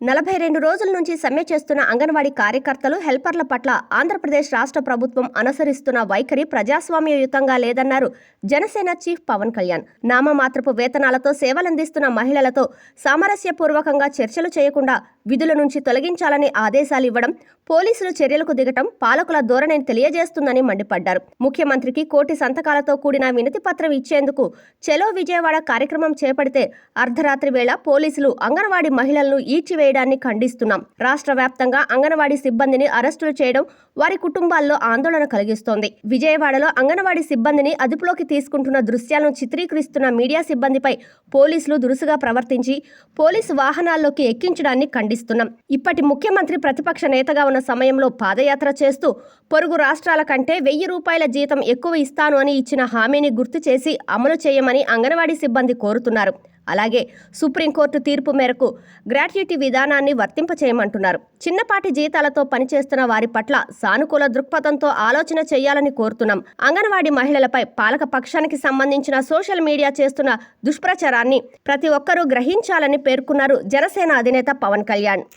నలభై రెండు రోజుల నుంచి సమ్మె చేస్తున్న అంగన్వాడీ కార్యకర్తలు హెల్పర్ల పట్ల ఆంధ్రప్రదేశ్ రాష్ట్ర ప్రభుత్వం అనుసరిస్తున్న వైఖరి ప్రజాస్వామ్యయుతంగా లేదన్నారు జనసేన చీఫ్ పవన్ కళ్యాణ్. నామమాత్రపు వేతనాలతో సేవలందిస్తున్న మహిళలతో సామరస్యపూర్వకంగా చర్చలు చేయకుండా విధుల నుంచి తొలగించాలని ఆదేశాలు ఇవ్వడం పోలీసులు చర్యలకు దిగటం పాలకుల ధోరణిని తెలియజేస్తుందని మండిపడ్డారు. ముఖ్యమంత్రికి కోటి సంతకాలతో కూడిన వినతి పత్రం ఇచ్చేందుకు చెలో విజయవాడ కార్యక్రమం చేపడితే అర్ధరాత్రి వేళ పోలీసులు అంగన్వాడీ మహిళలను చేయడాన్ని ఖండిస్తున్నాం. రాష్ట్ర వ్యాప్తంగా అంగన్వాడీ సిబ్బందిని అరెస్టులు చేయడం వారి కుటుంబాల్లో ఆందోళన కలిగిస్తోంది. విజయవాడలో అంగన్వాడీ సిబ్బందిని అదుపులోకి తీసుకుంటున్న దృశ్యాలను చిత్రీకరిస్తున్న మీడియా సిబ్బందిపై పోలీసులు దురుసుగా ప్రవర్తించి పోలీసు వాహనాల్లోకి ఎక్కించడాన్ని ఖండిస్తున్నాం. ఇప్పటి ముఖ్యమంత్రి ప్రతిపక్ష నేతగా ఉన్న సమయంలో పాదయాత్ర చేస్తూ పొరుగు రాష్ట్రాల కంటే వెయ్యి రూపాయల జీతం ఎక్కువ ఇస్తాను అని ఇచ్చిన హామీని గుర్తు చేసి అమలు చేయమని అంగన్వాడీ సిబ్బంది కోరుతున్నారు. అలాగే సుప్రీంకోర్టు తీర్పు మేరకు గ్రాట్యుటీ విధానాన్ని వర్తింపచేయమంటున్నారు. చిన్నపాటి జీతాలతో పనిచేస్తున్న వారి పట్ల సానుకూల దృక్పథంతో ఆలోచన చేయాలని కోరుతున్నాం. అంగన్వాడీ మహిళలపై పాలక పక్షానికి సంబంధించిన సోషల్ మీడియా చేస్తున్న దుష్ప్రచారాన్ని ప్రతి ఒక్కరూ గ్రహించాలని పేర్కొన్నారు జనసేన అధినేత పవన్ కళ్యాణ్.